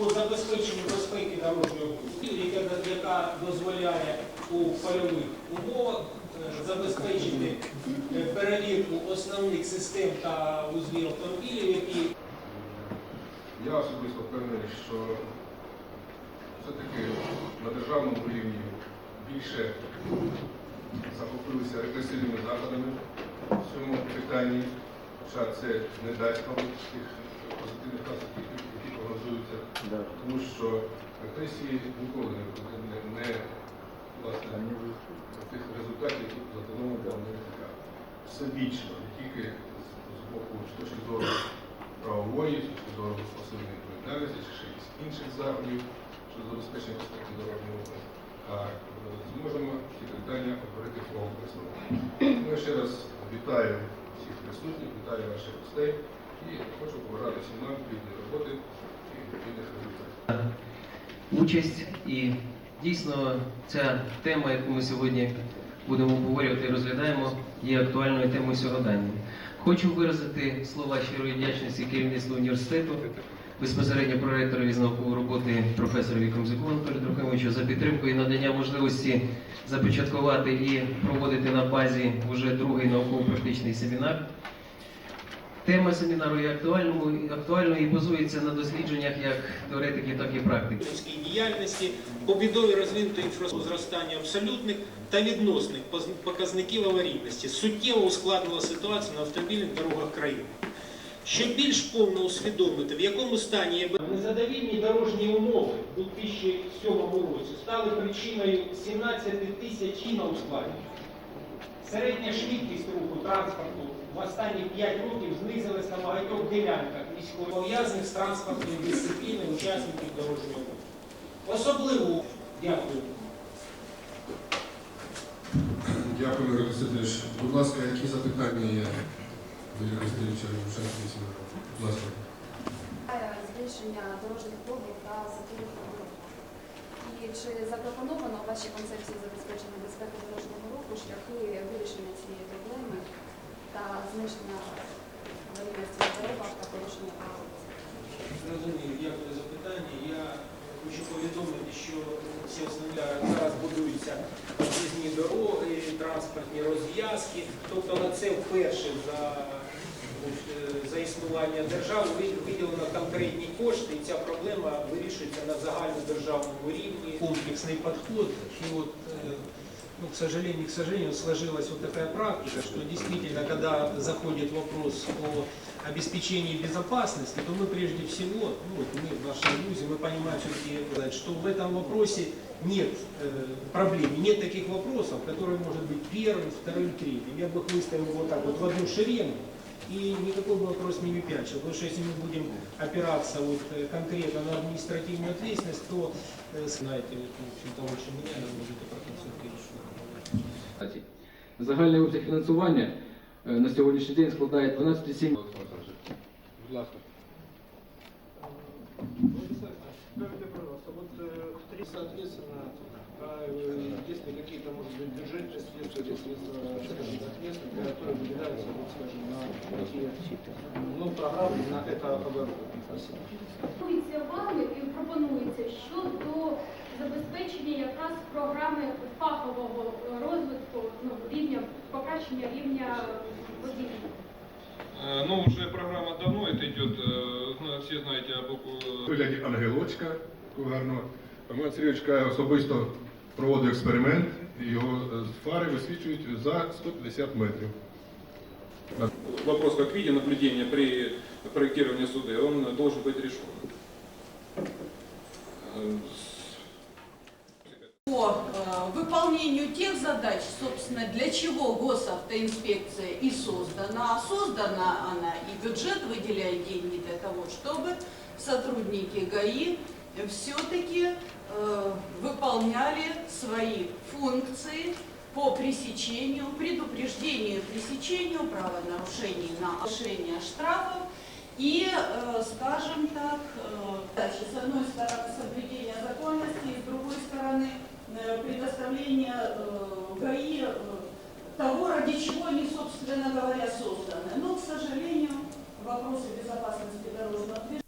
по забезпеченню безпеки дорожнього руху, яка, дозволяє у польових умовах е, забезпечити е, перевірку основних систем та узлів автомобілів, які Я особисто впевнений, що все-таки на державному рівні більше захопилися репресивними заходами в цьому питанні, хоча це не дасть вам тих позитивних тому що репресії ніколи не, не, не власне, тих результатів, які задоволені вам не виникає. Всебічно, не тільки з, з боку з точки зору правової, з точки зору посильної відповідальності чи ще якісь інших заходів щодо забезпечення безпеки дорожнього руху, а зможемо ці питання обговорити комплексно. Я ще раз вітаю всіх присутніх, вітаю наших гостей і хочу побажати всім нам плідної роботи і плідних результатів. участь. І дійсно ця тема, яку ми сьогодні будемо обговорювати і розглядаємо, є актуальною темою сьогодення. Хочу виразити слова щирої вдячності керівництву університету, безпосередньо проректорові з наукової роботи професорові Комзику Анатолію Трохимовичу за підтримку і надання можливості започаткувати і проводити на базі вже другий науково-практичний семінар. Тема семінару є актуальною, актуальною і базується на дослідженнях як теоретики, так і практики. діяльності, побудові розвинутої інфраструктури зростання абсолютних та відносних показників аварійності суттєво ускладнила ситуацію на автомобільних дорогах країни. Щоб більш повно усвідомити, в якому стані є незадовільні дорожні умови у 2007 році стали причиною 17 тисяч і на ускладнення. Середня швидкість руху транспорту в останні 5 років знизилась на багатьох ділянках міської пов'язаних з транспортною дисципліною учасників дорожнього руху. Особливо дякую. Дякую, Ігор Васильович. Будь ласка, які запитання є до Ігоря Васильовича? Будь ласка. збільшення дорожніх пробок та затримки. І чи запропоновано у вашій концепції забезпечення безпеки дорожнього руху шляхи вирішення цієї проблеми та зниження аварійності на дорогах та порушення правил? Зрозумів, дякую за запитання. Я хочу повідомити, що зараз будуються об'їзні дороги, транспортні розв'язки. Тобто на це вперше за, за існування держави виділено конкретні кошти, і ця проблема вирішується на загальнодержавному рівні. Комплексний підход. І от, е, ну, к сожалению, к сожалению, сложилась вот такая практика, что действительно, когда заходит вопрос о обеспечении безопасности, то мы прежде всего, ну вот мы в нашем вузе, мы понимаем все-таки, что в этом вопросе нет э, проблем, нет таких вопросов, которые может быть первым, вторым, третьим. Я бы их выставил вот так вот в одну шеренгу, и никакой бы вопрос не выпячил. Потому что если мы будем опираться вот э, конкретно на административную ответственность, то, э, знаете, вот, в общем-то, лучше меня, вы можете проконсультировать. Кстати, Загальний обсяг фінансування е, на сьогоднішній день складає 12,7 Олександр Олександрович, Будь ласка. Скажите, пожалуйста, вот э, три, соответственно, а, э, есть ли какие-то, может быть, бюджетные средства или средства, скажем так, местные, которые выделяются, вот, скажем, на такие, ну, программы, на это оборудование? Спасибо. Пропонується вами і пропонується щодо забезпечення якраз програми фахового розвитку ну, рівня покращення рівня водіння. Э, Ну, уже программа давно это идет, э, зна- все знаете об У вигляді ангелочка такого гарного. Роман Сергійович каже, особисто проводив експеримент, і його е, фари висвічують за 150 метрів. вопрос как виде наблюдения при проектировании суда, он должен быть решен. Э, по э, выполнению тех задач, собственно, для чего госавтоинспекция и создана. А создана она, и бюджет выделяет деньги для того, чтобы сотрудники ГАИ все-таки э, выполняли свои функции по пресечению, предупреждению, пресечению правонарушений на повышение штрафов и, э, скажем так, э, с одной стороны соблюдение законности, с другой стороны э, предоставление э, ГАИ того, ради чего они, собственно говоря, созданы. Но, к сожалению, вопросы безопасности дорожного движения